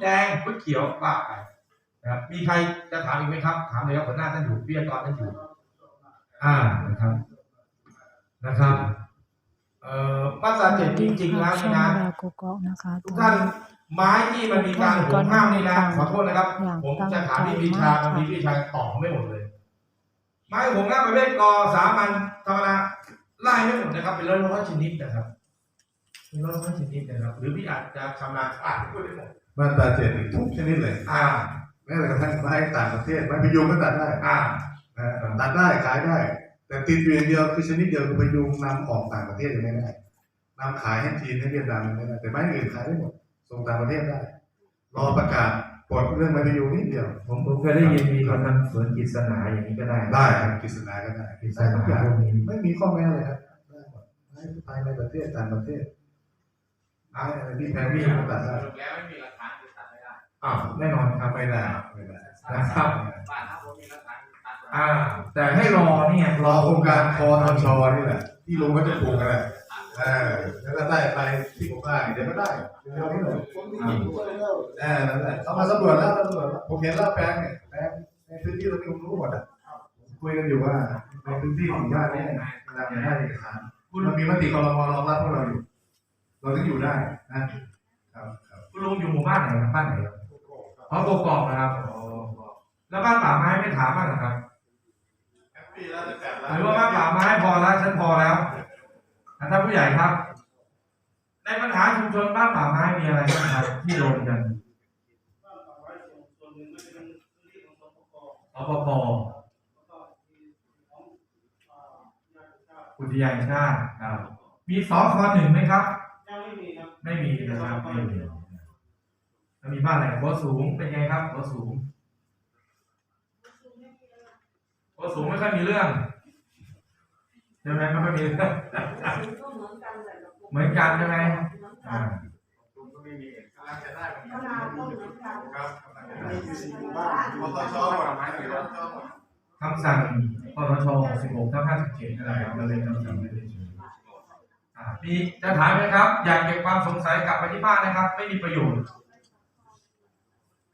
แดงพุดเขียวว่าไปนะครับมีใครจะถามอีกไหมครับ ถามเลยครับหัวหน้าท่านอยู่วิทยากรท่านอยู่ อ่านะครับนะครับเอ่อมาตราเจ็ดจริงๆแล้วช่นี่องนะราวกกอกนะคะทุกท่านไม้ที่มันมีการห่วงห้ามนี่นะขอโทษนะครับอย่างผมตั้งจะถามใจพี่วิชามากบางทีค่ะพี่วิชาตอบไม่หมดเลย ไม้ห่วงห้ามประเภทกอสามัญธรรมดาไล่ไม่หมดนะครับ เป็นร้อยร้อยชนิดนะครับเป็นร้อยร้อยชนิดนะครับ หรือพี่อาจจะชำนาญอ่านพูดได้หมด มาตราเจ็ดอีกทุกชนิดเลยอ่าแม้กระทั่งไม้ต่างประเทศไม้พยุงก็ตัดได้อ่านะตัดได้ขายได้ แต่ติดอยู่อย่างเดียวคือชนิดเดียวคือพยุงนำออกต่างประเทศยังไม่ได้นำขายให้จีนให้เวียดนามยังไม่ได้แต่ไม้อื่นขายได้หมดส่งต่างประเทศได้ รอประกาศปลดเรื่องไม้พยุงนิดเดียว ผมผมเคยได้ยินมีคนทำสวนกิจสนาอย่างนี้ก็ได้ ได้ครับกฤษณาก็ได้กิจสได้นาทุกอย่างพวกนี้ไม่มีข้อแม้เลยครับได้หมดไม้ภายในประเทศต่างประเทศไม้ อะไรที่แพงที่ก็ตัดได้สรุปแล้วไม่มีหลักฐานคือตัดไม่ได้อ่าแน่นอนครับไม่ได้ไม่ได้นะครับบ้านถ้าผมมีหลักฐานคือตัดไม่ได้อ่า แต่ให้รอเนี่ยรอโครงการคอทชนี่แหละ ที่ลุงก็จะปลูกกันแหละเออแล้วก็ได้ไปที่ผมว่าเดี๋ยวก็ได้เดี๋ยวนี้เลยเออนั่นแหละเขามาสำรวจแล้วสำรวจแล้วผมเห็นแล้วแปลงเนี่ยแปลงในพื้นที่เรามีความรู้หมดอะผมคุยกันอยู่ว่าในพื้นที่ของบ้านนี้เวลาจะได้เอกสารมันมีมติคอรมอรองรับพวกเราอยู่ เราถึงอยู่ได้นะครับครับคุณลุงอยู่หมู่บ้านไหนครับบ้านไหนครับอ๋อกกอกนะครับอ๋อแล้วบ้านป่าไม้ไม่ถามบ้างเหรอครับปีแล้วจะแปดหรือว่าบ้านป่าไม้พอแล้วฉันพอแล้วอะท่านผู้ใหญ่ครับ ในปัญหาชุมชนบ้านป่าไม้มีอะไรบ้างครับที่โดนกันอปปอุทยานแห่งชาติครับมีสคหนึ่งไหมครับ ไม่มีนะครับไม่มีแล้วมีบ้านไหนหัวสูงเป็นไงครับหัวสูงหัวสูงไม่ค่อยมีเรื่องใช่ไหมไม่ค่อยมีเรื่องเหมือนกันใช่ไหมอ่าลุงก็ไม่มีกำลังจะได้เหมือนมะกันนาวก็เหมือนกันครับกำลังจะได้มีอยู่สี่หมู่บ้านมอเตอร์ชอหมดไม้หรือว่าชอหมดคำสั่งปตช16ทับ57อะไรครับเราเลยคำสั่งไม่ได้เฉยอ่า มีจะถามไหมครับ อยากเก็บความสงสัยกลับไปที่บ้านนะครับ ไม่มีประโยชน์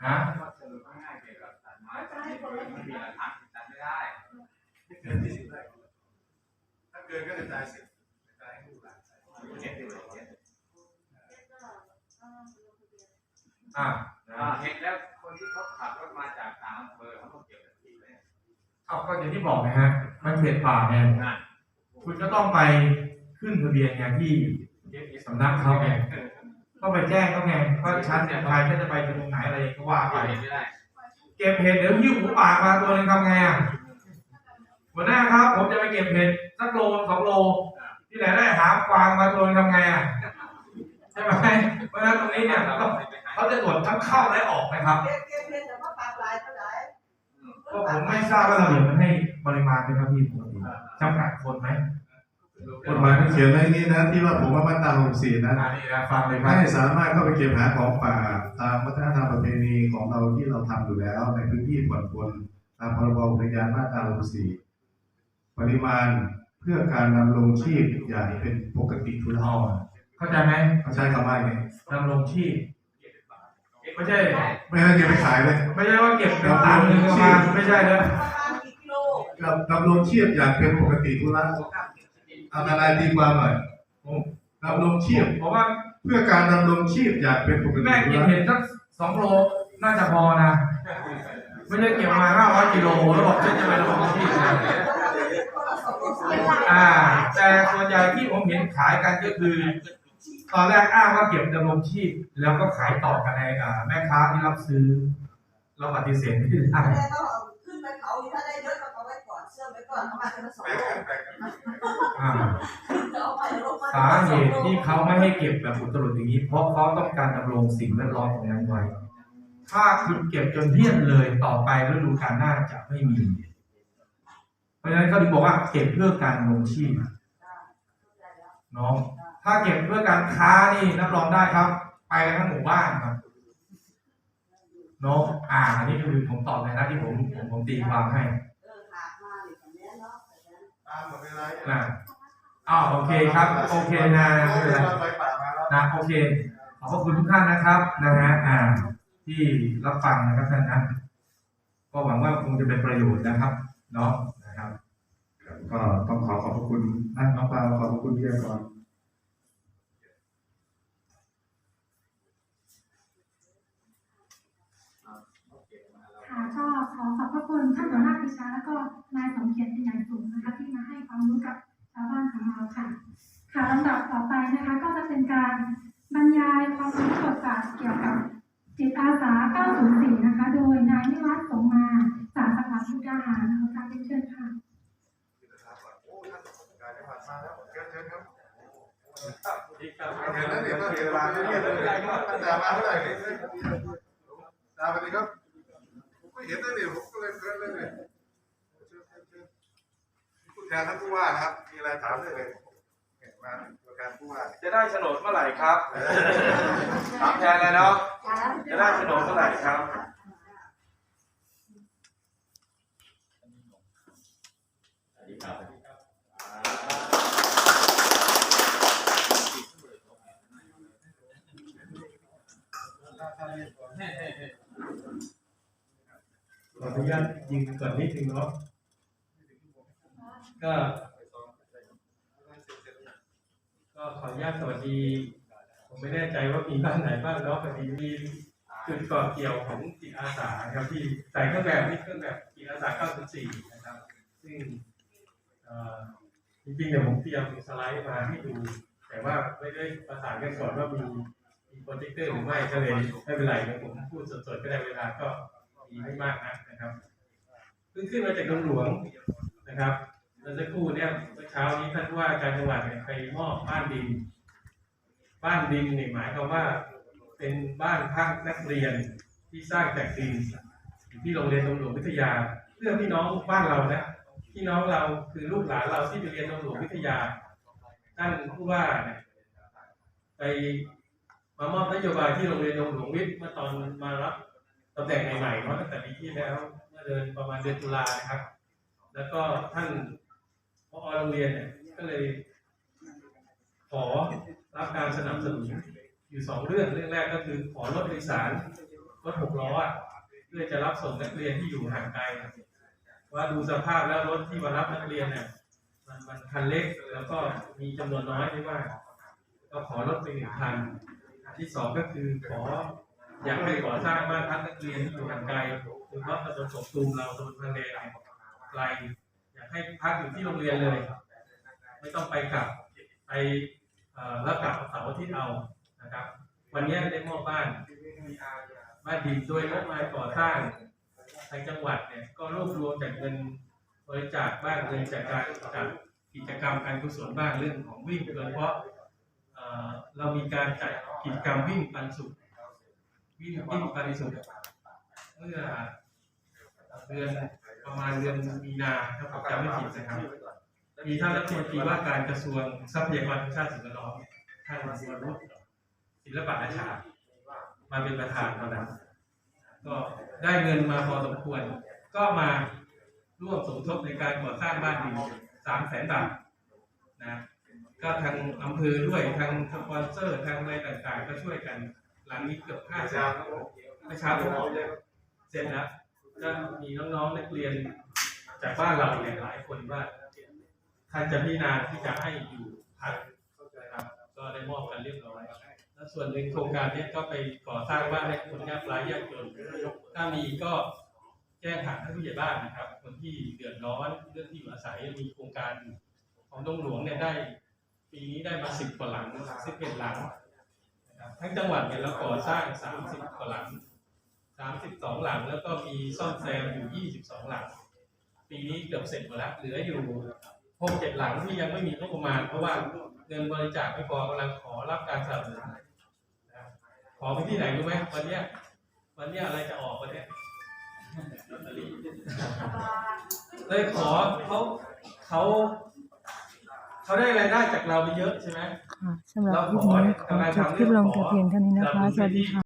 ฮะสรุปง่ายๆเกี่ยวกับตัดไม้ไม่มีหลักฐานคือตัดไม่ได้เกินที่สิบไร่ถ้าเกินก็จะจ่ายสิบจ่ายให้ลูกหลานเจ็ดอยู่เจ็ดอ่าอ่าเห็นแล้วคนที่เขาขับรถมาจากต่างอำเภอเขาต้องเก็บทันทีเลยเอาก็อย่างที่บอกนะฮะ มันเขตป่าไงนั่นคุณก็ต้องไป ขึ้นทะเบียนไงที่สำนักเขาไงต้องไปแจ้งเขาไงว่าชั้นเนี่ยใครก็จะไปตรงไหนอะไรก็ว่าไปเห็นไม่ได้เก็บเห็ดเดี๋ยวหิ้วหมูป่ามาตัวหนึงทำไงอะหัวหน้าครับ ผมจะไปเก็บเห็ดสักโลสองโล ที่ไหนได้หากวางมาตัวหนึงทำไงอะใช่ไหมเพราะฉะนั้นตรงนี้เนี่ยต้องเขาจะตรวจทั้งเข้าและออกนะครับเก็บเก็บเห็ดแต่ว่าปากลายเท่าไหร่ก็ผมไม่ทราบว่าระเบียบมันให้ปริมาณเป็นครับพี่ปกติจำกัดคนไหม กฎหมายมันเขียนไว้นี่นะที่ว่าผมว่ามาตราหกสี่นะอันนี้นะฟังเลยครัไม่บสามารถเข้าไปเก็บหาของป่าตามวัฒนธรรมประเพณีของเราที่เราทำอยู่แล้ว ในพื้นที่ผ่อนปลนตามพรบอุทยานมาตราหกสี่ปริมาณเพื่อการดำรงชีพอย่างเป็นปกติทุกอ๋ท่าอเข้าใจไหมเขาใช้คำว่าอย่างนี้ดำรงชีพไม่ใช่ ไม่ให้เก็บไปขายเลย ไม่ใช่ว่าเก็บเป็นตังค์หนึงเอามาไม่ใช่เลยประมาณกี่กิโลกับดำรงชีพอย่างเป็นปกติทุกท่า นเอาอะไรตีความหน่อยดำรงชีพ เพราะว่าเพื่อการดำรงชีพอย่างเป็นปกติแม่ทุกิกนท่านเห็ดสักสองโลน่าจะพอนะ ไม่ได้เก็บมาห้าร้อยกิโลแล้วบอกฉันจะไปดำรงชีพนะอ่า แต่ส่วนใหญ่ที่ผมเห็นขายกันก็คือ ตอนแรกอ้างว่าเก็บดำรงชีพ แล้วก็ขายต่อกันในอ่าแม่ค้าที่รับซื้อเราปฏิเสธไม่ได้ ไว้ก่อนเอามาเป็นสองโลอ่าเอาไปลงมาสาเหตุที่เขาไม่ให้เก็บแบบอุตรุดอย่างนี้ เพราะเขาต้องการดำรงสิ่งแวดล้อมตรงนั้นไว้ ถ้าคุณเก็บจนเลี่ยนเลยต่อไปฤดูกาลหน้าจะไม่มี เพราะฉะนั้นเขาถึงบอกว่าเก็บเพื่อการดำรงชีพเนาะถ้าเก็บเพื่อการค้านี่รับรองได้ครับ ไปทั้งหมู่บ้านครับเนาะอ่าอันนี้คือผมตอบในหน้าที่ผมผมผมตีความให้ หมดเวลานะอ้าวโอเคครับ โอเคนะไม่เป็นไรไปป่ามาแล้ว นะโอเค ขอบพระคุณทุกท่านนะครับนะฮะอ่า ที่รับฟังนะครับท่านนะก็หวังว่าคงจะเป็นประโยชน์นะครับเนาะนะครับก็ต้องขอขอบพระคุณท่านน้องปาขอบพระคุณพี่ก่อนค่ะก็ขอขอบพระคุณท่าน หัวหน้าแล้วก็นายสมเกียรติเป็นอย่างสูงนะคะที่มาให้ความรู้กับชาวบ้านของเราค่ะ ค่ะลำดับต่อไปนะคะก็จะเป็นการบรรยายความรู้เกี่ยวกับเกี่ยวกับจิตอาสา 904 นะคะ โดยนายนิวัฒน์สงมาจากจังหวัดมุาหารนะคะการเชิญค่ะโอ้ท่านแล้วเชิญเชิญครับที่ครับเสียเวลาไม่เรียนเลยแต่มาเท่าไหร่เนี่ยตาไปเลยครับผมก็เห็นแล้วเนี่ยผมก็เลยเชิญเลยเนี่ยเชิญเชิญเชิญผู้ แทนท่านผู้ว่านะครับ มีอะไรถามได้เลยเนี่ยมาตัวแทนผู้ว่าจะได้โฉนดเมื่อไหร่ครับถามแทนเลยเนาะจะได้โฉนดเมื่อไหร่ครับขออนุญาตยิงก่อนนิดนึงเนาะ ก็ก็ขออนุญาตสวัสดี ผมไม่แน่ใจว่ามีบ้านไหนบ้างเนาะพอดีมีจุดก่อเกี่ยวของจิตอาสาครับที่ใส่เครื่องแบบนี่เครื่องแบบจิตอาสา94นะครับ ซึ่งจริงๆเนี่ยผมเตรียมสไลด์มาให้ดู แต่ว่าไม่ได้ประสานกันก่อนว่ามีมีโปรเจคเตอร์หรือไม่ก็เลยไม่เป็นไรเดี๋ยวผมพูดสดๆก็ได้เวลาก็มีไม่มากนักนะครับเพิ่งขึ้นมาจากดงหลวงนะครับ มื่อสักครู่เนี่ยเมื่อเช้านี้ท่านผู้ว่าการจังหวัดเนี่ยไปมอบบ้านดิน บ้านดินเนี่ยหมายความว่า เป็นบ้านพักนักเรียนที่สร้างจากดินที่โรงเรียนดงหลวงวิทยา เพื่อพี่น้องบ้านเรานะพี่น้องเราคือลูกหลานเราที่ไปเรียนดงหลวงวิทยาท่านผู้ว่าเนี่ยไปมามอบนโยบายที่โรงเรียนดงหลวงวิทย์เมื่อตอนมารับตำแหน่งใหม่ๆเนาะตั้งแต่ปีที่แล้วเมื่อเดือนประมาณเดือนตุลานะครับ แล้วก็ท่าน พอโรงเรียนเนี่ยก็เลย ขอรับการสนับสนุนอยู่สองเรื่องเรื่องแรกก็คือขอรถโดยสารรถหกล้อเพื่อจะรับส่งนักเรียนที่อยู่ห่างไกลว่าดูสภาพแล้วรถที่มารับนักเรียนเนี่ยมันมันคันเล็กแล้วก็มีจำนวนน้อยไม่มาก็ขอลดไปหนึ่งคันที่สองก็คือขออยากให้ก่อสร้างบ้านพักนักเรียนที่อยู่ห่างไกลโดยเฉพาะตำบสมตูมเราตำบลพังเลไกล ให้พักอยู่ที่โรงเรียนเลย ไม่ต้องไปกลับไปแล้วกลับเสาร์อาที่เอานะครับ วันนี้ได้มอบบ้านบ้านดินโดยงบประมาก่อสร้างทางจังหวัดเนี่ยก็รวบรวมจากเงินบริจาคบ้างเงินจากการจัดกิจกรรมการกุศลบ้างเรื่องของวิ่งโดยเฉพาะเอ่อเรามีการจัดกิจกรรมวิ่งปันสุขวิ่งวิ่งปันสุขเมื่อเดือน ประมาณเดือนมีนาถ้าผมจำไม่ผิดนะครับ มีท่านรัฐมนตรีว่าการกระทรวงทรัพยากรธรรมชาติสิ่งแวดล้อมท่านวรุษศิลปะอาชามาเป็นประธานตอนนั้นก็ได้เงินมาพอสมควร ก็มาร่วมสมทบในการก่อสร้างบ้านดินสามแสนบาทนะก็ทางอำเภอด้วยทางสปอนเซอร์ทางอะไรต่างๆ ก็ช่วยกัน หลังนี้เกือบห้าแสนเมื่อเช้าผมออกเสร็จแล้ว ก็มีน้องๆนักเรียน จากบ้านเราเนี่ยหลายคนว่าท่านจะพิจารณาที่จะให้อยู่พักนะครับก็ได้มอบกันเรียบร้อยแล้วส่วนหนึ่งโครงการนี้ก็ไปก่อสร้างบ้านให้คนยากไร้ยากจนถ้ามีก็แจ้งผ่านท่านผู้ใหญ่บ้านนะครับ คนที่เดือดร้อนเรื่องที่อยู่อาศัยมีโครงการของดงหลวงเนี่ยได้ ปีนี้ได้มาสิบกว่าหลังสิบเอ็ดหลังนะครับทั้งจังหวัดเนี่ยเราก่อสร้างสามสิบกว่าหลัง สามสิบสองหลัง แล้วก็มีซ่อมแซมอยู่ยี่สิบสองหลัง ปีนี้เกือบเสร็จหมดแล้ว เหลืออยู่หกเจ็ดหลังที่ยังไม่มีงบประมาณ เพราะว่าเงินบริจาคไม่พอกำลังขอรับการสนับสนุนนะครับขอไปที่ไหนรู้ไหมวันเนี้ยวันเนี้ยอะไรจะออกวันเนี้ยเลยขอเขาเขาเขาได้รายได้จากเราไปเยอะใช่ไหมค่ะสำหรับคลิปนี้ขอจบคลิปลงแต่เพียงเท่านี้นะคะ สวัสดีค่ะ